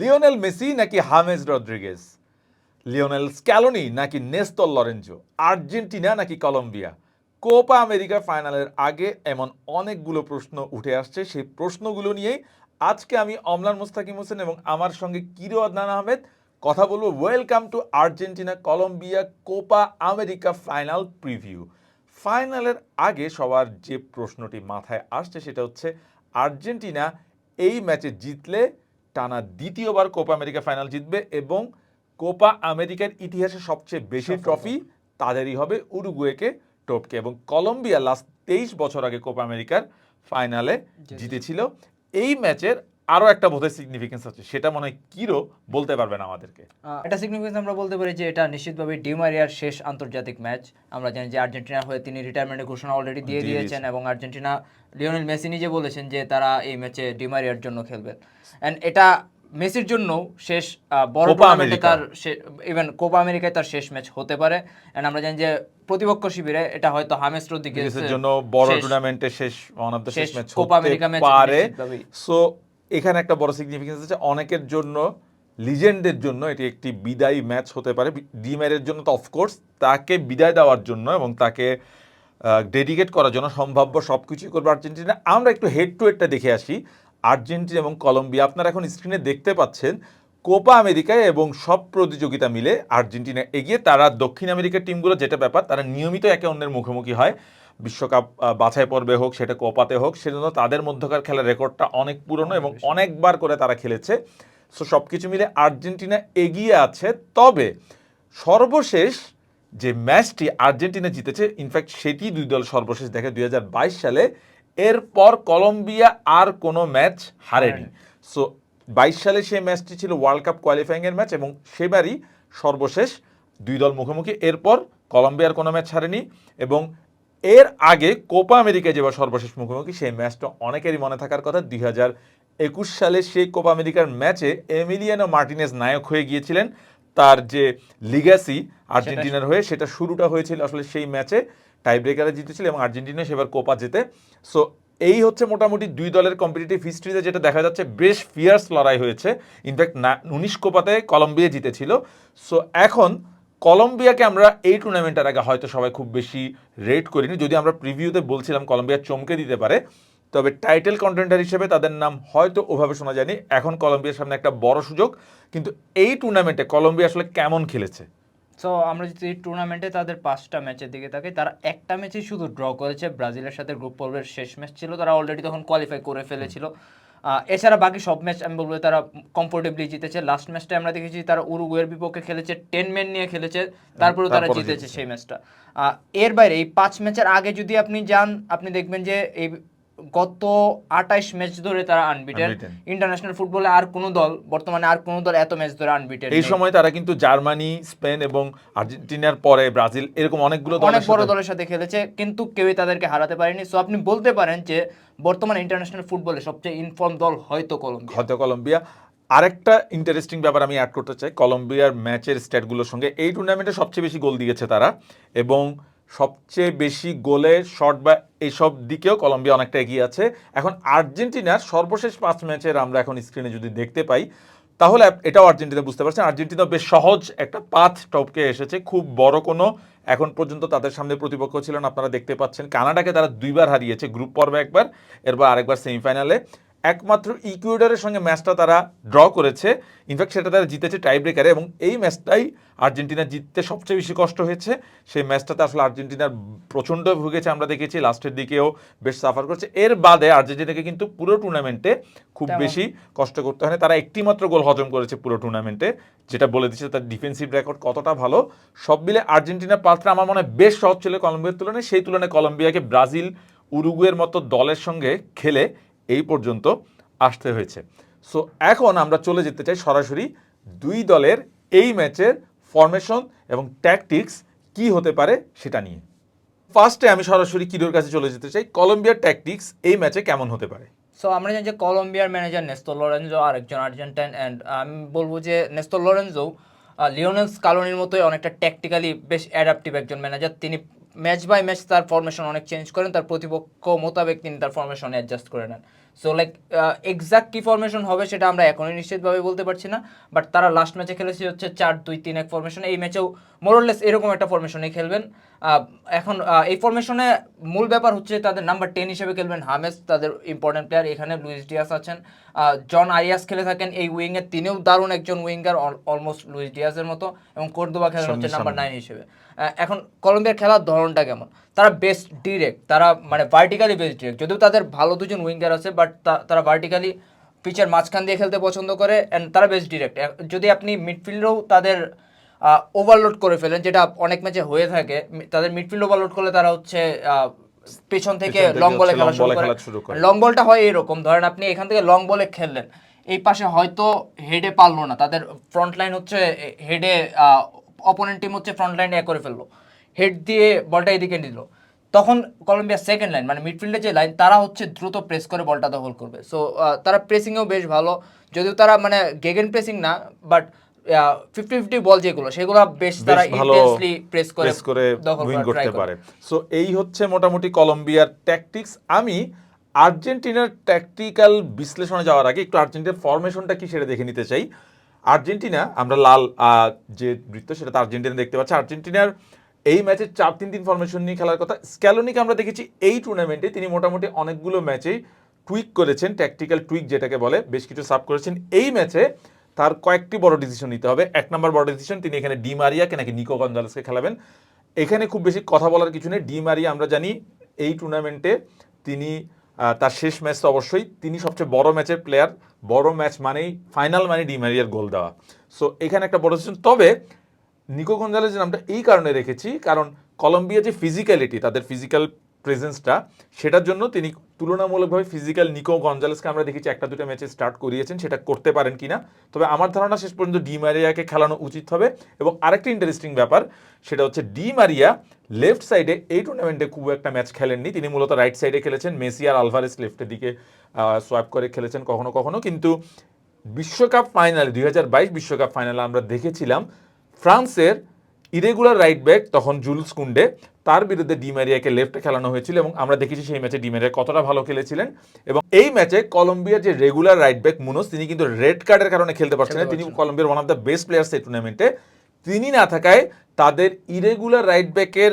Lionel Messi নাকি হামেজ Rodriguez? Lionel Scaloni নাকি Nestor Lorenzo? Argentina নাকি কলম্বিয়া? কোপা আমেরিকা ফাইনালের আগে এমন অনেকগুলো প্রশ্ন উঠে আসছে। সেই প্রশ্নগুলো নিয়েই আজকে আমি অমলান মুস্তাকিম হোসেন এবং আমার সঙ্গে কিরো আদনান আহমেদ কথা বলব। Welcome to Argentina, Colombia, Copa America final preview. ফাইনালের আগে সবার যে প্রশ্নটি মাথায় আসছে সেটা হচ্ছে, আর্জেন্টিনা এই ম্যাচে জিতলে টানা দ্বিতীয়বার কোপা আমেরিকা ফাইনাল জিতবে এবং কোপা আমেরিকার ইতিহাসে সবচেয়ে বেশি ট্রফি তাদেরই হবে উরুগুয়েকে টপকে এবং কলম্বিয়া লাস্ট তেইশ বছর আগে কোপা আমেরিকার ফাইনালে জিতেছিল। এই ম্যাচের আরও একটা বোধহয় সিগনিফিকেন্স আছে সেটা মনে হয় কিরো বলতে পারবেন আমাদেরকে। এটা সিগনিফিকেন্স আমরা বলতে পারি যে এটা নিশ্চিতভাবে ডিমারিয়ার শেষ আন্তর্জাতিক ম্যাচ। আমরা জানি যে আর্জেন্টিনার হয়ে তিনি রিটায়ারমেন্টের ঘোষণা অলরেডি দিয়ে দিয়ে দিয়েছেন এবং আর্জেন্টিনা লিওনেল মেসি নিজে বলেছেন যে তারা এই ম্যাচে ডিমারিয়ার জন্য খেলবেন অ্যান্ড এটা মেসির জন্য শেষ বড় টুর্নামেন্টে তার ইভেন কোপা আমেরিকায় তার শেষ ম্যাচ হতে পারে। এন্ড আমরা জানি যে প্রতিপক্ষ শিবিরে এটা হয়তো হামেস রদ্রিগেজের জন্য বড় শেষ- টুর্নামেন্টে শেষ ওয়ান অফ দ্য শেষ শেষ ম্যাচ কোপা আমেরিকা ম্যাচ পারে। সো এখানে একটা বড় সিগনিফিকেন্স আছে, অনেকের জন্য লিজেন্ডের জন্য এটি একটি বিদায়ী ম্যাচ হতে পারে। ডিমেরের জন্য তো অফকোর্স তাকে বিদায় দেওয়ার জন্য এবং তাকে ডেডিকেট করার জন্য সম্ভাব্য সব কিছুই করবে আর্জেন্টিনা। আমরা একটু হেড টু হেডটা দেখে আসি। আর্জেন্টিনা এবং কলম্বিয়া, আপনারা এখন স্ক্রিনে দেখতে পাচ্ছেন, কোপা আমেরিকায় এবং সব প্রতিযোগিতা মিলে আর্জেন্টিনা এগিয়ে, তারা দক্ষিণ আমেরিকার টিমগুলো যেটা ব্যাপার, তারা নিয়মিত একে অন্যের মুখোমুখি হয়। বিশ্বকাপ বাছাই পর্বে হোক সেটা কোপাতে হোক সেজন্য তাদের মধ্যকার খেলার রেকর্ডটা অনেক পুরনো এবং অনেকবার করে তারা খেলেছে। সো সব কিছু মিলে আর্জেন্টিনা এগিয়ে আছে। তবে সর্বশেষ যে ম্যাচটি আর্জেন্টিনা জিতেছে ইনফ্যাক্ট সেটি দুই দল সর্বশেষ দেখে দুই হাজার বাইশ সালে। এরপর কলম্বিয়া আর কোনো ম্যাচ হারেনি। সো বাইশ সালে সেই ম্যাচটি ছিল ওয়ার্ল্ড কাপ কোয়ালিফাইংয়ের ম্যাচ এবং সেবারই সর্বশেষ দুই দল মুখোমুখি। এরপর কলম্বিয়ার কোনো ম্যাচ হারেনি এবং এর আগে কোপা আমেরিকায় যেবার সর্বশেষ মুখোমুখি, সেই ম্যাচটা অনেকেরই মনে থাকার কথা। দুই হাজার একুশ সালে সেই কোপা আমেরিকার ম্যাচে এমিলিয়ানো মার্টিনেস নায়ক হয়ে গিয়েছিলেন। তার যে লিগাসি আর্জেন্টিনার হয়ে, সেটা শুরুটা হয়েছিল আসলে সেই ম্যাচে। টাই ব্রেকারে জিতেছিল এবং আর্জেন্টিনা সেবার কোপা জেতে। সো এই হচ্ছে মোটামুটি দুই দলের কম্পিটিটিভ হিস্ট্রিতে যেটা দেখা যাচ্ছে, বেশ ফিয়ার্স লড়াই হয়েছে। ইনফ্যাক্ট না, উনিশ কোপাতে কলম্বিয়া জিতেছিল। সো এখন কলম্বিয়াকে আমরা এই টুর্নামেন্টের আগে হয়তো সবাই খুব বেশি রেট করিনি। যদি আমরা প্রিভিউতে বলছিলাম কলম্বিয়া চমকে দিতে পারে, তবে টাইটেল কন্টেন্টার হিসেবে তাদের নাম হয়তো ওভাবে শোনা যায়নি। এখন কলম্বিয়ার সামনে একটা বড় সুযোগ। কিন্তু এই টুর্নামেন্টে কলম্বিয়া আসলে কেমন খেলেছে? সো আমরা যদি এই টুর্নামেন্টে তাদের পাঁচটা ম্যাচের দিকে থাকি তারা একটা ম্যাচেই শুধু ড্র করেছে। ব্রাজিলের সাথে গ্রুপ পর্বের শেষ ম্যাচ ছিল। তারা অলরেডি তখন কোয়ালিফাই করে ফেলেছিল। এছাড়া বাকি সব ম্যাচ আমি বলব তারা কমফোর্টেবলি জিতেছে লাস্ট ম্যাচটা আমরা দেখেছি তারা উরুগুয়ের বিপক্ষে খেলেছে টেন ম্যান নিয়ে খেলেছে তারপরেও তারা জিতেছে। সেই ম্যাচটা এর বাইরে এই পাঁচ ম্যাচের আগে যদি আপনি যান আপনি দেখবেন যে এই গত আঠাইশ ম্যাচ ধরে তারা আনবিটেন ইন্টারন্যাশনাল ফুটবলে আর কোনো দল বর্তমানে আর কোনো দল এত ম্যাচ ধরে আনবিটেন এই সময় তারা কিন্তু জার্মানি স্পেন এবং আর্জেন্টিনার পরে ব্রাজিল এরকম অনেকগুলো অনেক দলের বড় দলের সাথে খেলেছে কিন্তু কেউই তাদেরকে হারাতে পারেনি। সো আপনি বলতে পারেন যে বর্তমানে ইন্টারন্যাশনাল ফুটবলে সবচেয়ে ইনফর্ম দল হয়তো কলম্বিয়া হয়তো কলম্বিয়া আরেকটা ইন্টারেস্টিং ব্যাপার আমি অ্যাড করতে চাই। কলম্বিয়ার ম্যাচের স্ট্যাটগুলোর সঙ্গে এই টুর্নামেন্টে সবচেয়ে বেশি গোল দিয়েছে তারা এবং সবচেয়ে বেশি গোলে শট বা এইসব দিকেও কলম্বিয়া অনেকটা এগিয়ে আছে। এখন আর্জেন্টিনার সর্বশেষ পাঁচ ম্যাচের আমরা এখন স্ক্রিনে যদি দেখতে পাই, তাহলে এটাও আর্জেন্টিনা বুঝতে পারছেন আর্জেন্টিনা বেশ সহজ একটা পাথ টপকে এসেছে। খুব বড় কোনো এখন পর্যন্ত তাদের সামনে প্রতিপক্ষ ছিলেন, আপনারা দেখতে পাচ্ছেন। কানাডাকে তারা দুইবার হারিয়েছে, গ্রুপ পর্বে একবার, এরপর আরেকবার সেমিফাইনালে। একমাত্র ইকুয়েডরের সঙ্গে ম্যাচটা তারা ড্র করেছে। ইনফ্যাক্ট সেটা তারা জিতেছে টাই ব্রেকারে এবং এই ম্যাচটাই আর্জেন্টিনা জিততে সবচেয়ে বেশি কষ্ট হয়েছে। সেই ম্যাচটাতে আসলে আর্জেন্টিনার প্রচণ্ড ভুগেছে আমরা দেখেছি লাস্টের দিকেও বেশ সাফার করছে। এর বাদে আর্জেন্টিনাকে কিন্তু পুরো টুর্নামেন্টে খুব বেশি কষ্ট করতে হয়নি। তারা একটি মাত্র গোল হজম করেছে পুরো টুর্নামেন্টে যেটা বলে দিচ্ছে তার ডিফেন্সিভ রেকর্ড কতটা ভালো। সব মিলে আর্জেন্টিনার পাত্রা আমার মনে হয় বেশ সহজ ছিল কলম্বিয়ার তুলনায়। সেই তুলনায় কলম্বিয়াকে ব্রাজিল উরুগুয়ের মতো দলের সঙ্গে খেলে এই পর্যন্ত আসতে হয়েছে। সো এখন আমরা চলে যেতে চাই সরাসরি দুই দলের এই ম্যাচের ফরমেশন এবং ট্যাকটিক্স কি হতে পারে সেটা নিয়ে। ফার্স্টে আমি সরাসরি কিরোর কাছে চলে যেতে চাই। কলম্বিয়ার ট্যাকটিক্স এই ম্যাচে কেমন হতে পারে? সো আমরা জানি যে কলম্বিয়ার ম্যানেজার নেস্তর লরেনজো আরেকজন আর্জেন্টাইন অ্যান্ড আমি বলব যে নেস্তর লরেনজো লিওনেল স্কালোনির মতোই অনেকটা ট্যাকটিক্যালি বেশ অ্যাডাপটিভ একজন ম্যানেজার তিনি ম্যাচ বাই ম্যাচ তার ফরমেশন অনেক চেঞ্জ করেন তার প্রতিপক্ষ মোতাবেক তিনি তার ফরমেশন অ্যাডজাস্ট করে নেন। সো লাইক এক্সাক্ট কি ফরমেশন হবে সেটা আমরা এখনই নিশ্চিতভাবে বলতে পারছি না বাট তারা লাস্ট ম্যাচে খেলেছে হচ্ছে চার দুই তিন এক ফরমেশন এই ম্যাচেও মোরলেস এরকম একটা ফরমেশনে খেলবেন। এখন এই ফরমেশনে মূল ব্যাপার হচ্ছে তাদের নাম্বার টেন হিসেবে খেলবেন হামেস তাদের ইম্পর্টেন্ট প্লেয়ার এখানে লুইস ডিয়াস আছেন। জন আরিয়াস খেলে থাকেন এই উইংয়ে তিনিও দারুণ একজন উইঙ্গার অলমোস্ট লুইস ডিয়াসের মতো এবং কোর্দোবা খেলেন হচ্ছে নাম্বার নাইন হিসেবে। এখন কলম্বিয়ার খেলার ধরনটা কেমন? তারা বেস্ট ডিরেক্ট তারা মানে ভার্টিক্যালি বেস্ট ডিরেক্ট যদিও তাদের ভালো দুজন উইঙ্গার আছে বাট তারা ভার্টিক্যালি পিচের মাঝখান দিয়ে খেলতে পছন্দ করে অ্যান্ড তারা বেস্ট ডিরেক্ট যদি আপনি মিডফিল্ডেও তাদের ওভারলোড করে ফেলেন যেটা অনেক ম্যাচে হয়ে থাকে তাদের মিডফিল্ড ওভারলোড করলে তারা হচ্ছে পেছন থেকে লং বলে খেলা শুরু করে। খেলা শুরু করে। লং বলটা হয় এরকম ধরেন আপনি এখান থেকে লং বলে খেললেন এই পাশে হয়তো হেডে পারল না তাদের ফ্রন্ট লাইন হচ্ছে হেডে অপোনেন্ট টিম হচ্ছে ফ্রন্ট লাইনে এক করে ফেলল। হেড দিয়ে বলটা এদিকে নিল। তখন কলম্বিয়া সেকেন্ড লাইন মানে মিডফিল্ডে যে লাইন তারা হচ্ছে দ্রুত প্রেস করে বলটা দখল করবে। সো তারা প্রেসিংয়েও বেশ ভালো। যদিও তারা মানে গেগেন প্রেসিং না বাট ফিফটি ফিফটি বল যেগুলো সেগুলো বেশ তারা ইন্টেন্সলি প্রেস করে প্রেস করে দখল উইন করতে পারে। সো এই হচ্ছে মোটামুটি কলম্বিয়ার ট্যাকটিক্স আমি আর্জেন্টিনার ট্যাকটিক্যাল বিশ্লেষণে যাওয়ার আগে একটু আর্জেন্টিনার ফরমেশনটা কি সেটা দেখে নিতে চাই। আর্জেন্টিনা, আমরা লাল যে বৃত্ত সেটা তো আর্জেন্টিনা দেখতে পাচ্ছি। আর্জেন্টিনার এই ম্যাচে চার তিন তিন ফরমেশন নিয়ে খেলার কথা। স্ক্যালোনিকে আমরা দেখেছি এই টুর্নামেন্টে তিনি মোটামুটি অনেকগুলো ম্যাচেই টুইক করেছেন ট্যাকটিক্যাল টুইক যেটাকে বলে, বেশ কিছু সাব করেছেন। এই ম্যাচে তার কয়েকটি বড় ডিসিশন নিতে হবে। এক নম্বর বড় ডিসিশন তিনি এখানে ডি মারিয়াকে নাকি নিকো গঞ্জালেসকে খেলাবেন। এখানে খুব বেশি কথা বলার কিছু নেই। ডি মারিয়া, আমরা জানি, এই টুর্নামেন্টে তিনি তার শেষ ম্যাচ তো অবশ্যই তিনি সবচেয়ে বড় ম্যাচের প্লেয়ার বড় ম্যাচ মানেই ফাইনাল মানে ডিমারিয়ার গোল দেওয়া। সো এখানে একটা বড় ডিসিশন তবে, নিকো গঞ্জালেজের নামটা এই কারণে রেখেছি, কারণ কলম্বিয়া যে ফিজিক্যালিটি তাদের ফিজিক্যাল প্রেজেন্সটা সেটার জন্য তিনি তুলনামূলকভাবে ফিজিক্যাল নিকো গঞ্জালেসকে আমরা দেখেছি একটা দুটো ম্যাচে স্টার্ট করিয়েছেন, সেটা করতে পারেন কিনা তবে আমার ধারণা শেষ পর্যন্ত ডি মারিয়াকে খেলানো উচিত হবে। এবং আরেকটা ইন্টারেস্টিং ব্যাপার, সেটা হচ্ছে ডি মারিয়া লেফট সাইডে এই টুর্নামেন্টে খুব একটা ম্যাচ খেলেননি। তিনি মূলত রাইট সাইডে খেলেছেন মেসি আর আলভারেস লেফটের দিকে সোয়াপ করে খেলেছেন কখনো কখনো। কিন্তু বিশ্বকাপ ফাইনালে দুই বিশ্বকাপ ফাইনালে আমরা দেখেছিলাম, ফ্রান্সের ইরেগুলার রাইট ব্যাক তখন জুলস কুন্ডে তার বিরুদ্ধে ডিমারিয়াকে লেফটে খেলানো হয়েছিল এবং আমরা দেখেছি সেই ম্যাচে ডিমারিয়া কতটা ভালো খেলেছিলেন এবং এই ম্যাচে কলম্বিয়ার যে রেগুলার রাইট ব্যাক মুনোস তিনি কিন্তু রেড কার্ডের কারণে খেলতে পারছেন না। তিনি। কলম্বিয়ার one of the best players এই টুর্নামেন্টে তিনি না থাকায় তাদের ইরেগুলার রাইট ব্যাকের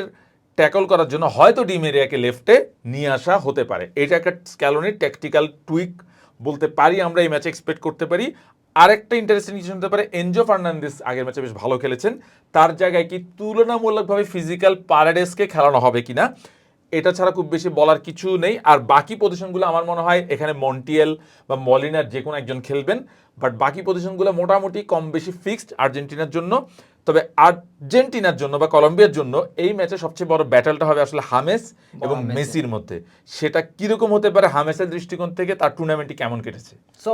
ট্যাকল করার জন্য হয়তো ডিমেরিয়াকে লেফটে নিয়ে আসা হতে পারে। এটা একটা স্ক্যালোনির ট্যাকটিক্যাল টুইক বলতে পারি আমরা এই ম্যাচে এক্সপেক্ট করতে পারি। আরেকটা ইন্টারেস্টিং কিছু হতে পারে। এনজো ফার্নান্দেস আগের ম্যাচে বেশ ভালো খেলেছেন। তার জায়গায় কি তুলনামূলকভাবে ফিজিক্যাল প্যারাডেসকে খেলানো হবে কিনা, এটা ছাড়া খুব বেশি বলার কিছু নেই। আর বাকি পজিশনগুলো আমার মনে হয় এখানে মন্টিয়েল বা মলিনার যে কোনো একজন খেলবেন। বাট বাকি পজিশনগুলো মোটামুটি কম বেশি ফিক্সড আর্জেন্টিনার জন্য। তবে আর্জেন্টিনার জন্য বা কলম্বিয়ার জন্য এই ম্যাচে সবচেয়ে বড় ব্যাটেলটা হবে আসলে হামেস এবং মেসির মধ্যে। সেটা কীরকম হতে পারে হামেসের দৃষ্টিকোণ থেকে তার টুর্নামেন্টটি কেমন কেটেছে? সো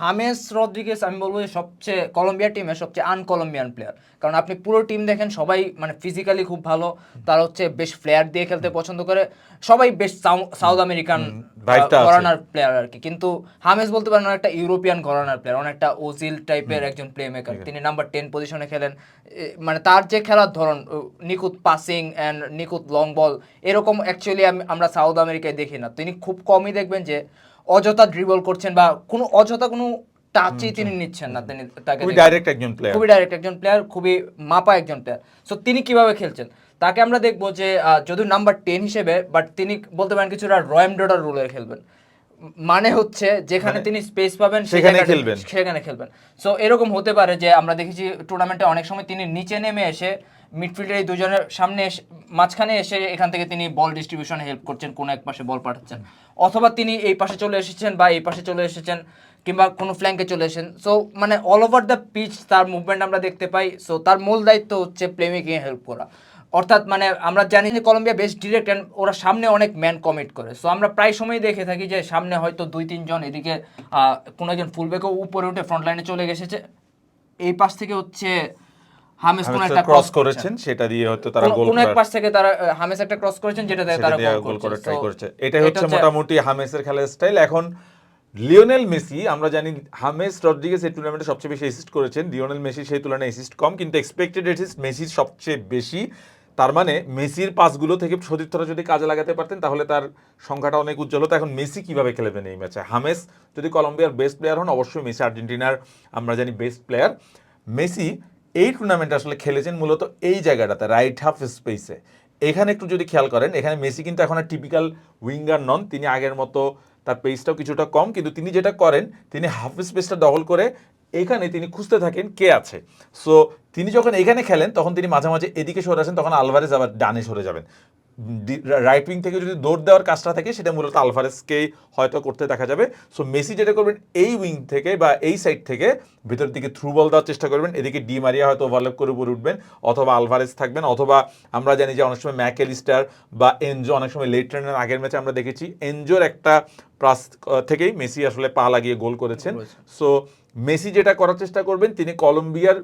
হামেস রদ্রিগেস আমি বলব যে সবচেয়ে কলম্বিয়া টিমের সবচেয়ে আনকলম্বিয়ান প্লেয়ার কারণ আপনি পুরো টিম দেখেন সবাই মানে ফিজিক্যালি খুব ভালো তার হচ্ছে বেশ ফ্লেয়ার দিয়ে খেলতে পছন্দ করে সবাই বেশ সাউথ আমেরিকান। ঘরানার প্লেয়ার আর কি। কিন্তু হামেস বলতে পারেন অনেকটা ইউরোপিয়ান ঘরানার প্লেয়ার অনেকটা ওজিল টাইপের একজন প্লে মেকার তিনি নাম্বার টেন পজিশনে খেলেন। মানে তার যে খেলার ধরন ও, নিখুঁত পাসিং অ্যান্ড নিখুঁত লং বল এরকম অ্যাকচুয়ালি আমরা সাউথ আমেরিকায় দেখি না। তিনি খুব কমই দেখবেন যে অযথা ড্রিবল করছেন বা কোনো অযথা কোনো টাচই তিনি নিচ্ছেন না তিনি তাকে খুবই ডাইরেক্ট একজন প্লেয়ার খুবই ডাইরেক্ট একজন প্লেয়ার খুবই মাপা একজন প্লেয়ার সো তিনি কীভাবে খেলছেন? তাকে আমরা দেখব যে যদিও নাম্বার টেন হিসেবে বাট তিনি বলতে পারেন কিছুটা রয়্যাম ডোডার রোলে খেলবেন। মানে হচ্ছে যেখানে তিনি স্পেস পাবেন সেখানে খেলবেন। সেখানে খেলবেন। সো এরকম হতে পারে যে আমরা দেখেছি টুর্নামেন্টে অনেক সময় তিনি নিচে নেমে এসে মিডফিল্ডের এই দুজনের সামনে এসে মাঝখানে এসে এখান থেকে তিনি বল ডিস্ট্রিবিউশনে হেল্প করছেন কোনো এক পাশে বল পাঠাচ্ছেন। অথবা তিনি এই পাশে চলে এসেছেন বা এই পাশে চলে এসেছেন কিংবা কোনো ফ্ল্যাঙ্কে চলে এসেছেন। সো মানে অল ওভার দ্য পিচ তার মুভমেন্ট আমরা দেখতে পাই। সো তার মূল দায়িত্ব হচ্ছে প্লেমিংয়ে হেল্প করা। অর্থাৎ মানে আমরা জানি যে কলম্বিয়া বেশ ডিরেক্ট অ্যান্ড ওরা সামনে অনেক ম্যান কমিট করে। সো আমরা প্রায় সময় দেখে থাকি যে সামনে হয়তো দুই তিনজন এদিকে কোনো একজন ফুলব্যাকও উপরে উঠে ফ্রন্ট লাইনে চলে গেছে এই পাশ থেকে হচ্ছে হামেস কোনো একটা ক্রস করেছেন সেটা দিয়ে হয়তো তারা গোল কোনো এক পাশ থেকে তারা হামেস একটা ক্রস করেছেন যেটা দিয়ে তারা গোল করে ট্রাই করেছে। এটাই হচ্ছে মোটামুটি হামেসের খেলার স্টাইল এখন লিওনেল মেসি আমরা জানি হামেস রদ্রিগেস এই টুর্নামেন্টে সবচেয়ে বেশি অ্যাসিস্ট করেছেন। লিওনেল মেসি সেই তুলনায় অ্যাসিস্ট কম কিন্তু এক্সপেক্টেড অ্যাসিস্ট মেসির সবচেয়ে বেশি। তার মানে মেসির পাসগুলো থেকে সতীর্থরা যদি কাজে লাগাতে পারতেন, তাহলে তার সংখ্যাটা অনেক উজ্জ্বল হতো। এখন মেসি কীভাবে খেলবেন এই ম্যাচে? হামেস যদি কলম্বিয়ার বেস্ট প্লেয়ার হন, অবশ্যই মেসি আর্জেন্টিনার, আমরা জানি বেস্ট প্লেয়ার মেসি এই টুর্নামেন্টে আসলে খেলেছেন মূলত এই জায়গাটাতে রাইট হাফ স্পেসে এখানে একটু যদি খেয়াল করেন, এখানে মেসি কিন্তু এখন আর টিপিক্যাল উইঙ্গার নন। তিনি আগের মতো তার পেসটাও কিছুটা কম, কিন্তু তিনি যেটা করেন, তিনি হাফ স্পেসটা দখল করে এখানে তিনি খুঁজতে থাকেন কে আছে। সো তিনি যখন এখানে খেলেন তখন তিনি মাঝে মাঝে এদিকে সরে আসেন তখন আলভারেজ আবার ডানে সরে যাবেন। রাইট উইং থেকে যদি দৌড় দেওয়ার কাজটা থাকে সেটা মূলত আলভারেজকেই হয়তো করতে দেখা যাবে। সো মেসি যেটা করবেন এই উইং থেকে বা এই সাইড থেকে ভিতরের দিকে থ্রু বল দেওয়ার চেষ্টা করবেন। এদিকে ডি মারিয়া হয়তো ওভারলেপ করে উপরে উঠবেন অথবা আলভারেজ থাকবেন অথবা আমরা জানি যে অনেক সময় ম্যাকেলিস্টার বা এনজো অনেক সময় লেট ট্রেনের আগের ম্যাচে আমরা দেখেছি। এনজোর একটা প্রাস থেকেই মেসি আসলে পা লাগিয়ে গোল করেছেন। সো মেসি যেটা করার চেষ্টা করবেন তিনি কলম্বিয়ার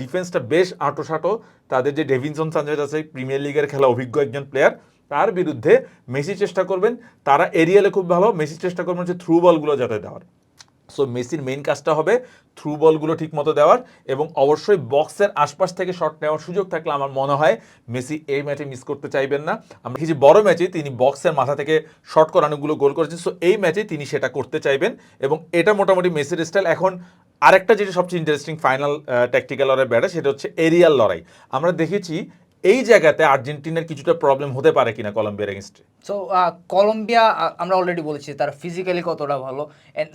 ডিফেন্সটা বেশ আঁটোসাঁটো। তাদের যে ডেভিনসন সানজেজ আছে, প্রিমিয়ার লিগের খেলা, অভিজ্ঞ একজন প্লেয়ার তার বিরুদ্ধে মেসি চেষ্টা করবেন। তারা এরিয়ালে খুব ভালো, মেসি চেষ্টা করবেন হচ্ছে থ্রু বলগুলো যাতে দেওয়ার। সো মেসির মেইন কাজটা হবে থ্রু বলগুলো ঠিক মতো দেওয়ার এবং অবশ্যই বক্সের আশপাশ থেকে শট নেওয়ার সুযোগ থাকলে আমার মনে হয় মেসি এই ম্যাচে মিস করতে চাইবেন না। আমরা দেখেছি বড় ম্যাচে তিনি বক্সের মাথা থেকে শট করানোগুলো গোল করেছেন। সো এই ম্যাচে তিনি সেটা করতে চাইবেন এবং এটা মোটামুটি মেসির স্টাইল এখন আরেকটা যেটা সবচেয়ে ইন্টারেস্টিং ফাইনাল ট্যাকটিক্যাল লড়াই ব্যাটে সেটা হচ্ছে এরিয়াল লড়াই। আমরা দেখেছি এই জায়গাতে আর্জেন্টিনার কিছুটা প্রবলেম হতে পারে কিনা কলম্বিয়ার এগেনস্টে সো কলম্বিয়া আমরা অলরেডি বলেছি তারা ফিজিক্যালি কতটা ভালো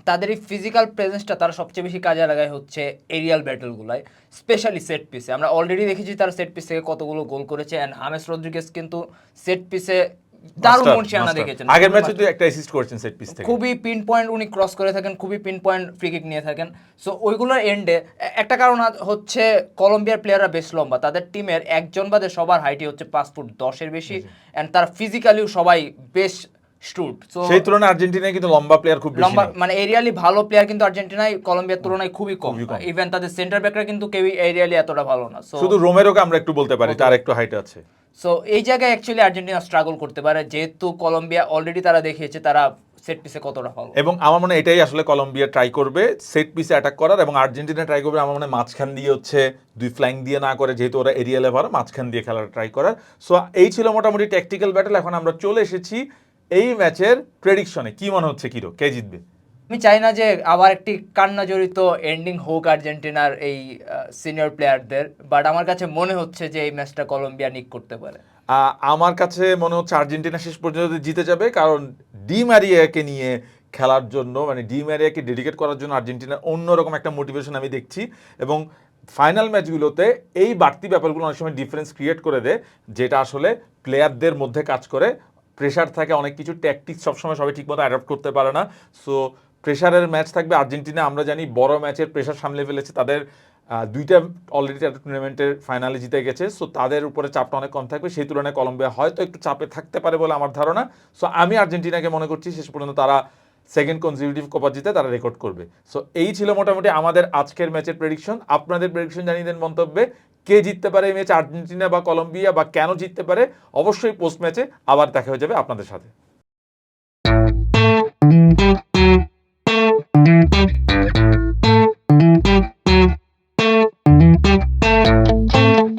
তাদের এই ফিজিক্যাল প্রেজেন্সটা তারা সবচেয়ে বেশি কাজে লাগায় হচ্ছে এরিয়াল ব্যাটলগুলায় স্পেশালি সেট পিসে আমরা অলরেডি দেখেছি তারা সেট পিস থেকে কতগুলো গোল করেছে অ্যান্ড আমেস রদ্রিগেস কিন্তু সেট পিসে দারুণ দেখেছেন আগের ম্যাচে তুই একটা অ্যাসিস্ট করেছেন সেট পিস থেকে। খুবই পিন পয়েন্ট উনি ক্রস করে থাকেন খুবই পিন পয়েন্ট ফ্রি কিক নিয়ে থাকেন। সো ওইগুলোর এন্ডে একটা কারণ হচ্ছে কলম্বিয়ার প্লেয়াররা বেশ লম্বা। তাদের টিমের একজন বাদে সবার হাইটই হচ্ছে পাঁচ ফুট দশের বেশি অ্যান্ড তার ফিজিক্যালিও সবাই বেশ স্টুট সো সেই তুলনায় আর্জেন্টিনায় কিন্তু লম্বা প্লেয়ার খুব বেশি লম্বা মানে এরিয়ালি ভালো প্লেয়ার কিন্তু আর্জেন্টিনায় কলম্বিয়ার তুলনায় খুবই কম। ইভেন তাদের সেন্টার ব্যাকরা কিন্তু কেউই এরিয়ালি এতটা ভালো না। শুধু রোমেরোকে আমরা একটু বলতে পারি তার একটু হাইট আছে। সো এই জায়গায় অ্যাকচুয়ালি আর্জেন্টিনা স্ট্রাগল করতে পারে। যেহেতু কলম্বিয়া অলরেডি তারা দেখিয়েছে, তারা সেট পিসে কতটা ভালো। এবং আমার মনে এটাই আসলে কলম্বিয়া ট্রাই করবে সেট পিসে অ্যাটাক করার এবং আর্জেন্টিনা ট্রাই করবে, আমার মনে হয় মাঝখান দিয়ে হচ্ছে দুই ফ্ল্যাঙ্ক দিয়ে না করে, যেহেতু ওরা এরিয়ালে ভালো, মাঝখান দিয়ে খেলার ট্রাই করার। সো এই ছিল মোটামুটি ট্যাকটিক্যাল ব্যাটেল এখন আমরা চলে এসেছি এই ম্যাচের প্রেডিকশনে কি মনে হচ্ছে কিরো? কে জিতবে? আমি চাই না যে আবার একটি কান্না জড়িত এন্ডিং হোক আর্জেন্টিনার এই সিনিয়র প্লেয়ারদের বাট আমার কাছে মনে হচ্ছে যে এই ম্যাচটা কলম্বিয়া নিক করতে পারে। আমার কাছে মনে হচ্ছে আর্জেন্টিনা শেষ পর্যন্ত জিতে যাবে, কারণ ডি ম্যারিয়াকে নিয়ে খেলার জন্য মানে ডি ম্যারিয়াকে ডেডিকেট করার জন্য আর্জেন্টিনার অন্যরকম একটা মোটিভেশন আমি দেখছি। এবং ফাইনাল ম্যাচগুলোতে এই বাড়তি ব্যাপারগুলো অনেক সময় ডিফারেন্স ক্রিয়েট করে দেয়, যেটা আসলে প্লেয়ারদের মধ্যে কাজ করে। প্রেশার থাকে, অনেক কিছু ট্যাকটিক্স সবসময় সবাই ঠিকমতো অ্যাডাপ্ট করতে পারে না। সো প্রেশারের ম্যাচ থাকবে। আর্জেন্টিনা, আমরা জানি, বড় ম্যাচের প্রেশার সামলে ফেলেছে। তাদের দুইটা অলরেডি টুর্নামেন্টের ফাইনালে জিতে গেছে। সো তাদের উপরে চাপটা অনেক কম থাকবে। সেই তুলনায় কলম্বিয়া হয়তো একটু চাপে থাকতে পারে বলে আমার ধারণা। সো আমি আর্জেন্টিনাকে মনে করছি, শেষ পর্যন্ত তারা সেকেন্ড কনজিকিউটিভ কোপা জিতে, তারা রেকর্ড করবে। সো এই ছিল মোটামুটি আমাদের আজকের ম্যাচের প্রেডিকশন আপনাদের প্রেডিকশন জানিয়ে দেন মন্তব্যে। কে জিততে পারে এই ম্যাচ, আর্জেন্টিনা বা কলম্বিয়া, বা কেন জিততে পারে? অবশ্যই পোস্ট ম্যাচে আবার দেখা হয়ে যাবে আপনাদের সাথে।